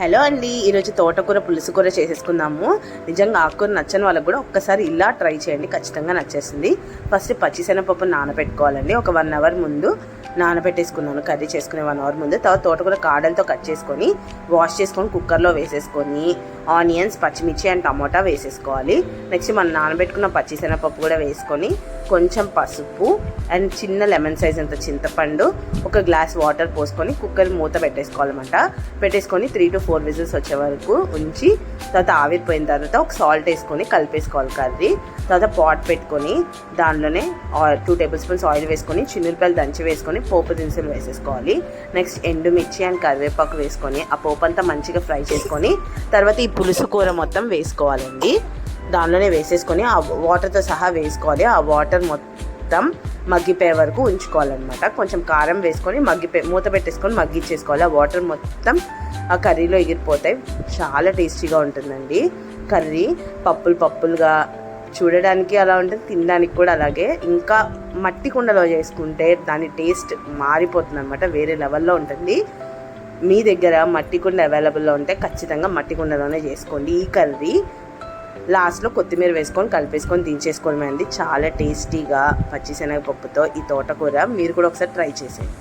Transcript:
Hello అండి ఈరోజు తోటకూర పులుసు కూర చేసేసుకుందాము. నిజంగా ఆకుకూర నచ్చని వాళ్ళకి కూడా ఒక్కసారి ఇలా ట్రై చేయండి ఖచ్చితంగా నచ్చేస్తుంది. ఫస్ట్ పచ్చిశనగపప్పు నానబెట్టుకోవాలండి ఒక వన్ అవర్ ముందు. నానబెట్టేసుకున్నాను కర్రీ చేసుకునే వన్ అవర్ ముందు. తర్వాత తోటకూర కాడలతో కట్ చేసుకొని వాష్ చేసుకొని కుక్కర్లో వేసేసుకొని ఆనియన్స్ పచ్చిమిర్చి అండ్ టమోటా వేసేసుకోవాలి. నెక్స్ట్ మనం నానబెట్టుకున్న పచ్చిశనగపప్పు కూడా వేసుకొని కొంచెం పసుపు అండ్ చిన్న లెమన్ సైజ్ అంత చింతపండు ఒక గ్లాస్ వాటర్ పోసుకొని కుక్కర్ మూత పెట్టేసుకోవాలన్నమాట. పెట్టేసుకొని త్రీ టు ఫోర్ విజిల్స్ వచ్చే వరకు ఉంచి తర్వాత ఆవిరిపోయిన తర్వాత ఒక సాల్ట్ వేసుకొని కలిపేసుకోవాలి కర్రీ. తర్వాత పాట్ పెట్టుకొని దానిలోనే టూ టేబుల్ స్పూన్స్ ఆయిల్ వేసుకొని చిన్నులపాయలు దంచి వేసుకొని పోపు దినుసులు వేసేసుకోవాలి. నెక్స్ట్ ఎండుమిర్చి అండ్ కరివేపాకు వేసుకొని ఆ పోపు అంతా మంచిగా ఫ్రై చేసుకొని తర్వాత ఈ పులుసు కూర మొత్తం వేసుకోవాలండి. దానిలోనే వేసేసుకొని ఆ వాటర్తో సహా వేసుకోవాలి. ఆ వాటర్ మొత్తం మగ్గిపోయే వరకు ఉంచుకోవాలన్నమాట. కొంచెం కారం వేసుకొని మగ్గిపోయి మూత పెట్టేసుకొని మగ్గిచ్చేసుకోవాలి ఆ వాటర్ మొత్తం ఆ కర్రీలో ఎగిరిపోతాయి. చాలా టేస్టీగా ఉంటుందండి. కర్రీ పప్పులు పప్పులుగా చూడడానికి అలా ఉంటుంది తినడానికి కూడా అలాగే. ఇంకా మట్టి కుండలో చేసుకుంటే దాని టేస్ట్ మారిపోతుంది అనమాట వేరే లెవెల్లో ఉంటుంది. మీ దగ్గర మట్టి కుండ అవైలబుల్లో ఉంటే ఖచ్చితంగా మట్టి కుండలోనే చేసుకోండి. ఈ కర్రీ లాస్ట్లో కొత్తిమీర వేసుకొని కలిపేసుకొని దించేసుకోవడం అండి. చాలా టేస్టీగా పచ్చిశనగపప్పుతో ఈ తోటకూర మీరు కూడా ఒకసారి ట్రై చేసేయండి.